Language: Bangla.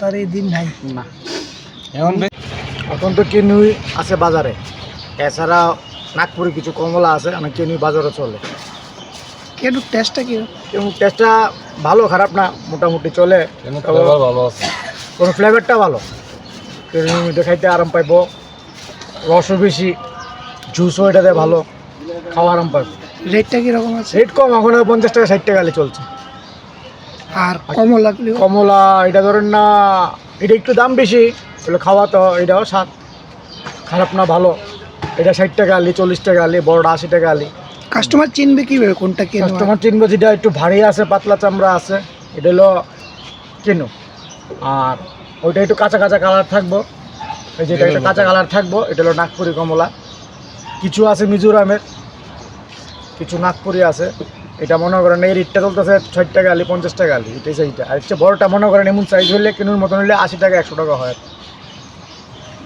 তো আর এই দিন নাই। না। এখন এখন তো কেনুই আছে বাজারে। এছাড়া নাগপুরে কিছু কমলা আছে অনেক কেনুই বাজারে চলে। কেটু টেস্টটা কি? এবং টেস্টটা ভালো খারাপ না মোটামুটি চলে। ভালো আছে। কোনো ফ্লেভারটা ভালো। কেনুর মধ্যে খাইতে আরাম পাইব। রসও বেশি জুসও এটাতে ভালো খাওয়া আরাম পাইব। রেটটা কীরকম আছে? রেট কম এখন পঞ্চাশ টাকা ষাট টাকা চলছে। আর কমলা গুলো কমলা এটা ধরেন না এটা একটু দাম বেশি তাহলে খাওয়া তো এটাও স্বাদ। খারাপ না ভালো। এটা ষাট টাকা আলি চল্লিশ টাকা আলি বড়টা আশি টাকা আলি। কাস্টমার চিনবে কীভাবে কোনটা কেন? কাস্টমার চিনবো যেটা একটু ভারী আছে পাতলা চামড়া আছে এটা হলো কেন? আর ওইটা একটু কাঁচা কাঁচা কালার থাকব। এই যেটা একটা কাঁচা কালার থাকব এটা হলো নাগপুরি কমলা। কিছু আছে মিজোরামের কিছু নাগপুরি আছে। এটা মনে করেন এই রেটটা চলতেছে ছয় টাকা আলি পঞ্চাশ টাকা আলি এটাই সেইটা আর হচ্ছে বড়টা মনে করেন এমন সাইজ হলে কিনুর মতন হলে আশি টাকা, একশো টাকা হয়।